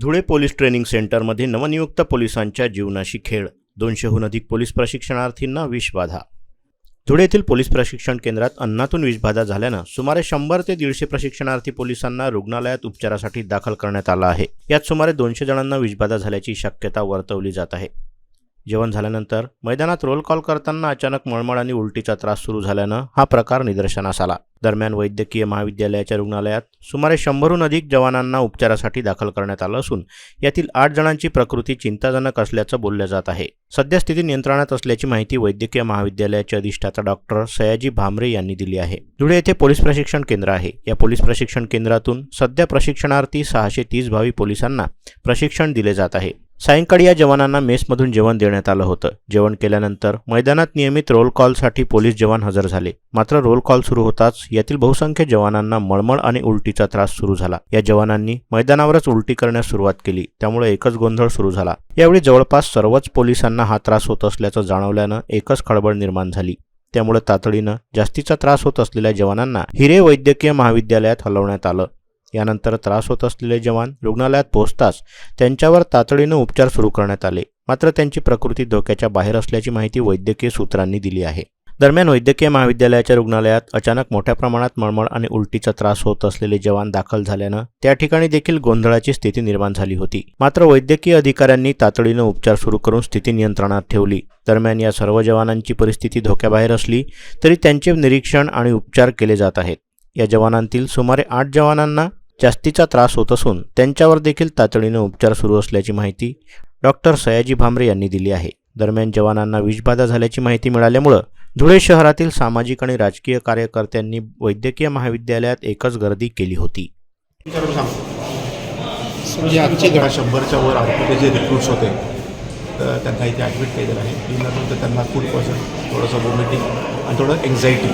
Dhule police training सेंटरमध्ये नवनियुक्त पोलिसांच्या जीवनाशी खेळ. दोनशेहून अधिक पोलीस प्रशिक्षणार्थींना विषबाधा धुळे येथील पोलीस प्रशिक्षण केंद्रात अन्नातून विषबाधा झाल्यानं सुमारे शंभर ते दीडशे प्रशिक्षणार्थी पोलिसांना रुग्णालयात उपचारासाठी दाखल करण्यात आलं आहे. यात सुमारे दोनशे जणांना विषबाधा झाल्याची शक्यता वर्तवली जात आहे. जेवण झाल्यानंतर मैदानात रोल कॉल करताना अचानक मळमळ आणि उलटीचा त्रास सुरू झाल्यानं हा प्रकार निदर्शनास आला. दरम्यान वैद्यकीय महाविद्यालयाच्या रुग्णालयात सुमारे शंभरहून अधिक जवानांना उपचारासाठी दाखल करण्यात आलं असून यातील आठ जणांची प्रकृती चिंताजनक असल्याचं बोललं जात आहे. सध्या स्थिती नियंत्रणात असल्याची माहिती वैद्यकीय महाविद्यालयाचे अधिष्ठाता डॉक्टर सयाजी भामरे यांनी दिली आहे. धुळे येथे पोलीस प्रशिक्षण केंद्र आहे. या पोलीस प्रशिक्षण केंद्रातून सध्या प्रशिक्षणार्थी सहाशे तीस भावी पोलिसांना प्रशिक्षण दिले जात आहे. सायंकाळी या जवानांना मेसमधून जेवण देण्यात आलं होतं. जेवण केल्यानंतर मैदानात नियमित रोल कॉलसाठी पोलीस जवान हजर झाले. मात्र रोल कॉल सुरू होताच यातील बहुसंख्य जवानांना मळमळ आणि उलटीचा त्रास सुरू झाला. या जवानांनी मैदानावरच उलटी करण्यास सुरुवात केली. त्यामुळे एकच गोंधळ सुरू झाला. यावेळी जवळपास सर्वच पोलिसांना हा त्रास होत असल्याचं जाणवल्यानं एकच खळबळ निर्माण झाली. त्यामुळे तातडीनं जास्तीचा त्रास होत असलेल्या जवानांना हिरे वैद्यकीय महाविद्यालयात हलवण्यात आलं. यानंतर त्रास होत असलेले जवान रुग्णालयात पोहोचताच त्यांच्यावर तातडीनं उपचार सुरू करण्यात आले. मात्र त्यांची प्रकृती धोक्याच्या बाहेर असल्याची माहिती वैद्यकीय सूत्रांनी दिली आहे. दरम्यान वैद्यकीय महाविद्यालयाच्या रुग्णालयात अचानक मोठ्या प्रमाणात मळमळ आणि उलटीचा त्रास होत असलेले जवान दाखल झाल्यानं त्या ठिकाणी देखील गोंधळाची स्थिती निर्माण झाली होती. मात्र वैद्यकीय अधिकाऱ्यांनी तातडीनं उपचार सुरू करून स्थिती नियंत्रणात ठेवली. दरम्यान या सर्व जवानांची परिस्थिती धोक्याबाहेर असली तरी त्यांचे निरीक्षण आणि उपचार केले जात आहेत. या जवानांतील सुमारे आठ जवानांना जास्तीचा त्रास होत असून त्यांच्यावर देखील तातडीनं उपचार सुरू असल्याची माहिती डॉक्टर सयाजी भामरे यांनी दिली आहे. दरम्यान जवानांना विषबाधा झाल्याची माहिती मिळाल्यामुळं धुळे शहरातील सामाजिक आणि राजकीय कार्यकर्त्यांनी वैद्यकीय महाविद्यालयात एकच गर्दी केली होती. म्हणजे शंभरच्या वर आरपीचे जे रिक्रूट्स होते तर त्यांना इथे ॲडमिट केलेलं आहे. त्यांना फूड पॉयझन थोडंसं वॉमिटिंग आणि थोडं एन्झायटी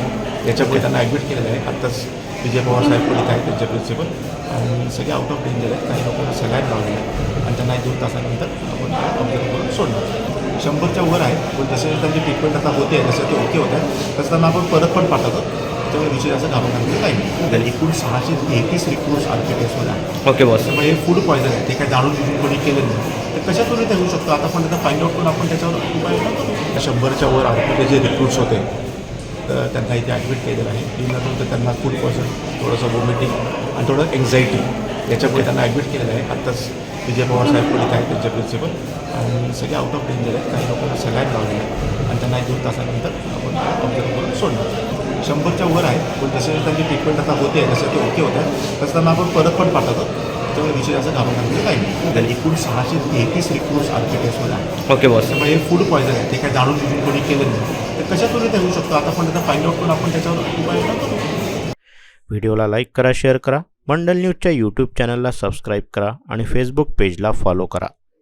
याच्यामुळे त्यांना ॲडमिट केलेलं आहे आत्ताच विजय पवार साहेब इथे आहेत त्यांचे प्रिन्सिपल आणि सगळे आउट ऑफ डेंजर आहेत. काही लोकांना सगळ्यात लावले आहे. आणि त्यांना एक दोन तासानंतर आपण ऑब्झर्व करून सोडणार. शंभरच्या वर आहे पण जसे त्यांची ट्रीटमेंट आता होते जसं ते ओके होत आहे तसं त्यांना आपण परत पण पाठवतो. त्यामुळे विषय असं घाबरण्याचं काही नाही. एकूण सहाशे तेहतीस रिक्रूट्स टेस्टमध्ये आहे ओके बॉस त्यामुळे हे फूड पॉयझन आहे. ते काय जाणून बुजून कोणी केलं नाही. तर कशातून ते होऊ शकतो. आता पण त्याचा फाइंड आउट करून आपण त्याच्यावर करू शंभरच्या वर आरपीचे जे रिक्रूट्स होते. त्यांना इथे ॲडमिट केलेलं आहे. दिल्यानंतर त्यांना फूड पॉयझन थोडंसं वॉमिटिंग आणि थोडं एन्झायटी याच्यामुळे त्यांना ॲडमिट केलेलं आहे. आत्ताच विजय पवार साहेब इथे आहेत त्यांचे प्रिन्सिपल आणि सगळे आउट ऑफ डेंजर आहेत. काही लोकांना सगळ्यात लावलेलं आहे. आणि त्यांना एक दोन तासानंतर आपण ऑब्झर्व करून सोडणार. शंभरच्या वर आहे पण जसे त्यांची ट्रीटमेंट आता होते जसं ते ओके होत तसं त्यांना आपण परत पण पाठवतो. त्यामुळे विषय असं घाबरण्याचं काही नाही. एकूण सहाशे तेहतीस रिक्रूट्स टेस्टमध्ये आहे ओके बॉस त्यामुळे हे फूड पॉयझन आहे. ते काय जाणून कोणी केलं नाही. तर कशातून ते होऊ शकतो? आता पण त्याचा फाइंड आउट करून आपण त्याच्यावर उपाययोजना करू व्हिडिओला लाईक करा शेअर करा. मंडल न्यूजच्या यूट्यूब चॅनलला सबस्क्राईब करा आणि फेसबुक पेजला फॉलो करा.